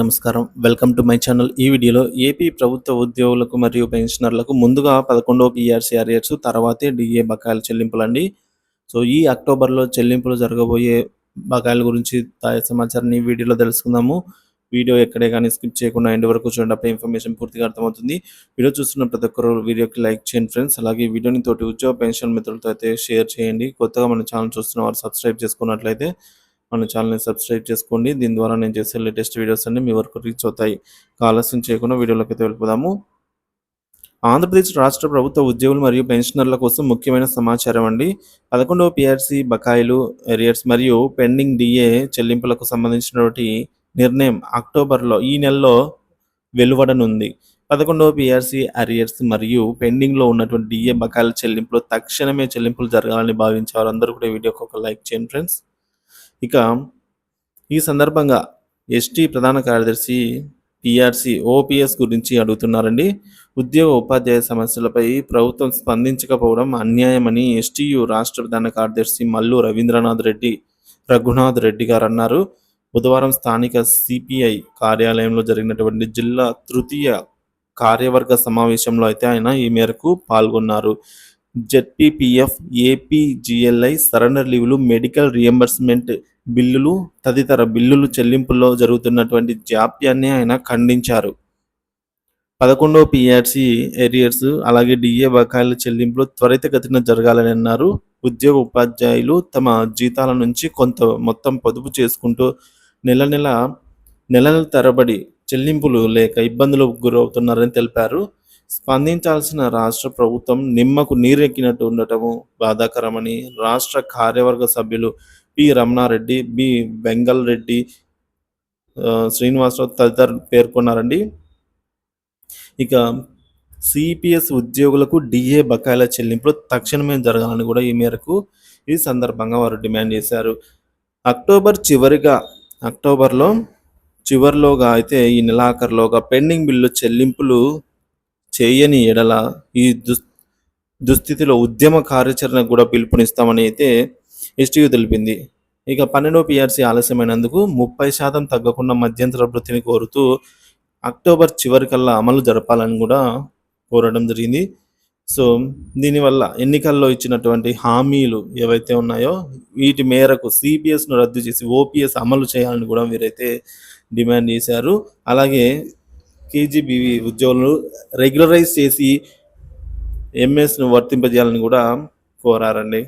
నమస్కారం. Welcome to my channel ఈ వీడియోలో ఏపీ ప్రభుత్వ ఉద్యోగులకు మరియు పెన్షనర్లకు ముందుగా పదకొండవ పిఆర్సీ అరియర్స్ తర్వాతే డిఏ బకాయిల చెల్లింపులు అండి సో ఈ అక్టోబర్లో చెల్లింపులు జరగబోయే బకాయిల గురించి తాజా సమాచారాన్ని వీడియోలో తెలుసుకుందాము. వీడియో ఎక్కడే కానీ స్కిప్ చేయకుండా ఎండ్ వరకు చూడండి. అప్పుడు ఇన్ఫర్మేషన్ పూర్తిగా అర్థమవుతుంది. వీడియో చూస్తున్న ప్రతి ఒక్కరు వీడియోకి లైక్ చేయండి ఫ్రెండ్స్. అలాగే వీడియోని తోటి ఉద్యోగ పెన్షన్ మిత్రులతో అయితే షేర్ చేయండి. కొత్తగా మన ఛానల్ చూస్తున్న వారు సబ్స్క్రైబ్ చేసుకున్నట్లయితే మన ఛానల్ని సబ్స్క్రైబ్ చేసుకోండి. దీని ద్వారా నేను చేసే లేటెస్ట్ వీడియోస్ అన్ని మీ వరకు రీచ్ అవుతాయి. ఆలస్యం చేయకుండా వీడియోలోకి అయితే వెళ్ళిపోదాము. ఆంధ్రప్రదేశ్ రాష్ట్ర ప్రభుత్వ ఉద్యోగులు మరియు పెన్షనర్ల కోసం ముఖ్యమైన సమాచారం అండి. పదకొండవ పిఆర్సీ బకాయిలు ఎరియర్స్ మరియు పెండింగ్ డిఏ చెల్లింపులకు సంబంధించినటువంటి నిర్ణయం అక్టోబర్లో ఈ నెలలో వెలువడనుంది. పదకొండవ పిఆర్సీ అరియర్స్ మరియు పెండింగ్లో ఉన్నటువంటి డిఏ బకాయిల చెల్లింపులు తక్షణమే చెల్లింపులు జరగాలని భావించే వారందరూ కూడా వీడియోకి ఒక లైక్ చేయండి ఫ్రెండ్స్. ఇక ఈ సందర్భంగా ఎస్టీ ప్రధాన కార్యదర్శి పిఆర్సి ఓపీఎస్ గురించి అడుగుతున్నారండి. ఉద్యోగ ఉపాధ్యాయ సమస్యలపై ప్రభుత్వం స్పందించకపోవడం అన్యాయమని ఎస్టీయు రాష్ట్ర ప్రధాన కార్యదర్శి మల్లు రవీంద్రనాథ్ రెడ్డి రఘునాథ్ రెడ్డి గారు అన్నారు. బుధవారం స్థానిక సిపిఐ కార్యాలయంలో జరిగినటువంటి జిల్లా తృతీయ కార్యవర్గ సమావేశంలో అయితే ఆయన ఈ మేరకు పాల్గొన్నారు. జెడ్పీపీఎఫ్ ఏపీజీఎల్ఐ సరెండర్ లీవ్లు మెడికల్ రియంబర్స్మెంట్ బిల్లులు తదితర బిల్లులు చెల్లింపుల్లో జరుగుతున్నటువంటి జాప్యాన్ని ఆయన ఖండించారు. పదకొండవ పిఆర్సి ఏరియర్స్ అలాగే డిఏ బకాయిల చెల్లింపులు త్వరితగతిన జరగాలని అన్నారు. ఉద్యోగ ఉపాధ్యాయులు తమ జీతాల నుంచి కొంత మొత్తం పొదుపు చేసుకుంటూ నెల నెల నెలల తరబడి చెల్లింపులు లేక ఇబ్బందులకు గురవుతున్నారని తెలిపారు. స్పందించాల్సిన రాష్ట్ర ప్రభుత్వం నిమ్మకు నీరెక్కినట్టు ఉండటము బాధాకరమని రాష్ట్ర కార్యవర్గ సభ్యులు పి రమణారెడ్డి బి బెంగల్ రెడ్డి శ్రీనివాసరావు తదితరులు పేర్కొన్నారండి. ఇక సిపిఎస్ ఉద్యోగులకు డిఏ బకాయిల చెల్లింపులు తక్షణమే జరగాలని కూడా ఈ మేరకు ఈ సందర్భంగా వారు డిమాండ్ చేశారు. అక్టోబర్ చివరిగా అక్టోబర్లో చివరిలోగా అయితే ఈ నెలాఖరులోగా పెండింగ్ బిల్లు చెల్లింపులు చేయని ఎడల ఈ దుస్ దుస్థితిలో ఉద్యమ కార్యాచరణకు కూడా పిలుపునిస్తామని అయితే ఎస్టీయూ తెలిపింది. ఇక పన్నెండవ పిఆర్సీ ఆలస్యమైనందుకు ముప్పై శాతం తగ్గకుండా మధ్యంతర వృత్తిని కోరుతూ అక్టోబర్ చివరికల్లా అమలు జరపాలని కూడా కోరడం జరిగింది. సో దీనివల్ల ఎన్నికల్లో ఇచ్చినటువంటి హామీలు ఏవైతే ఉన్నాయో వీటి మేరకు సిపిఎస్ను రద్దు చేసి ఓపీఎస్ అమలు చేయాలని కూడా వీరైతే డిమాండ్ చేశారు. అలాగే కేజీబీవి ఉద్యోగులను రెగ్యులరైజ్ చేసి ఎంఎస్ను వర్తింపజేయాలని కూడా కోరారండి.